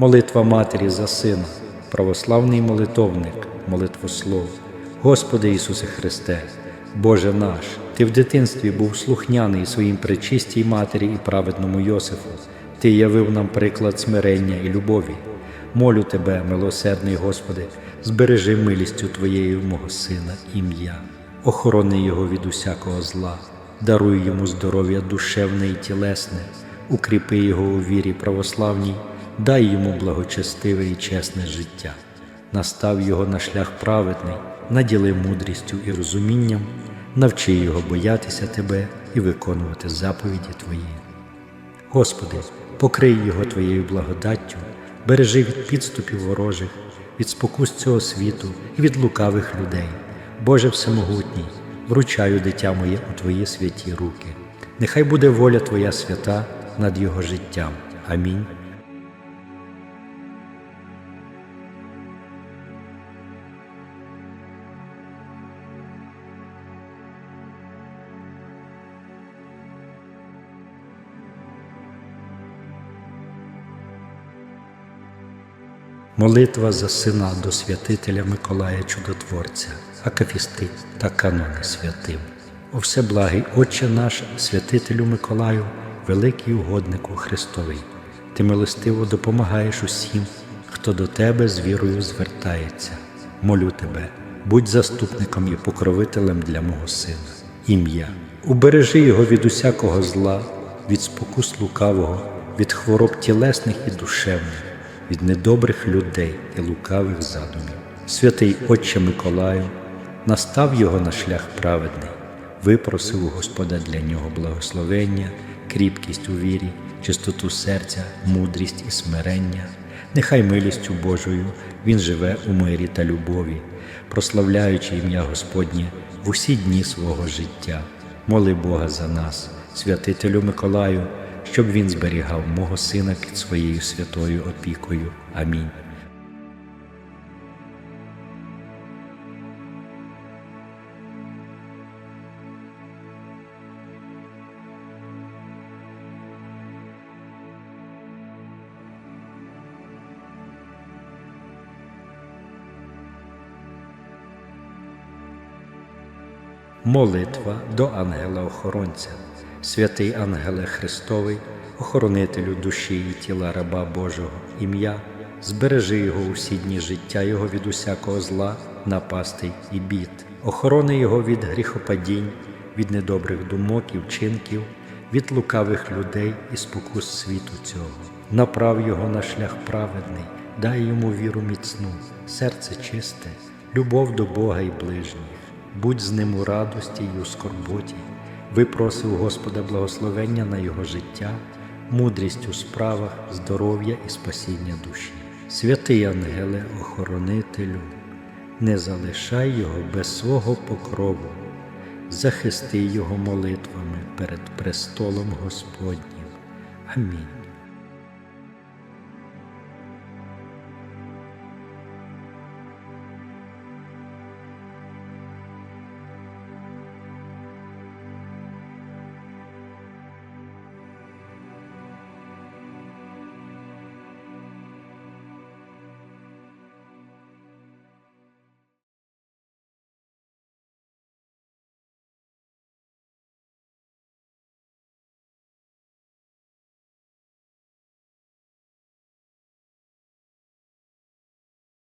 Молитва Матері за Сина, православний молитовник, молитвослов. Господи Ісусе Христе, Боже наш, Ти в дитинстві був слухняний своїм пречистій матері і праведному Йосифу. Ти явив нам приклад смирення і любові. Молю Тебе, милосердний Господи, збережи милістю Твоєю мого Сина ім'я, охорони Його від усякого зла, даруй йому здоров'я душевне і тілесне, укріпи його у вірі православній, дай йому благочестиве і чесне життя, настав його на шлях праведний, наділи мудрістю і розумінням, навчи його боятися Тебе і виконувати заповіді Твої. Господи, покрий його Твоєю благодаттю, бережи від підступів ворожих, від спокус цього світу і від лукавих людей. Боже Всемогутній, вручаю дитя моє у Твої святі руки. Нехай буде воля Твоя свята над його життям. Амінь. Молитва за сина до святителя Миколая Чудотворця, Акафісти та канони святим. О всеблагий Отче наш, святителю Миколаю, великий угоднику Христовий, ти милостиво допомагаєш усім, хто до тебе з вірою звертається. Молю тебе, будь заступником і покровителем для мого сина. Ім'я. Убережи його від усякого зла, від спокус лукавого, від хвороб тілесних і душевних від недобрих людей і лукавих задумів. Святий Отче Миколаю, настав його на шлях праведний, випросив у Господа для нього благословення, кріпкість у вірі, чистоту серця, мудрість і смирення. Нехай милістю Божою він живе у мирі та любові, прославляючи ім'я Господнє в усі дні свого життя. Моли Бога за нас, святителю Миколаю, щоб він зберігав мого сина під своєю святою опікою. Амінь. Молитва до ангела-охоронця, святий ангеле Христовий, охоронителю душі і тіла раба Божого, ім'я, збережи його усі дні життя Його від усякого зла, напастей і бід, охорони Його від гріхопадінь, від недобрих думок і вчинків, від лукавих людей і спокус світу цього. Направ його на шлях праведний, дай йому віру міцну, серце чисте, любов до Бога і ближніх будь з ним у радості й у скорботі, випросив Господа благословення на його життя, мудрість у справах, здоров'я і спасіння душі. Святий Ангеле, охоронителю, не залишай його без свого покрову, захисти його молитвами перед престолом Господнім. Амінь.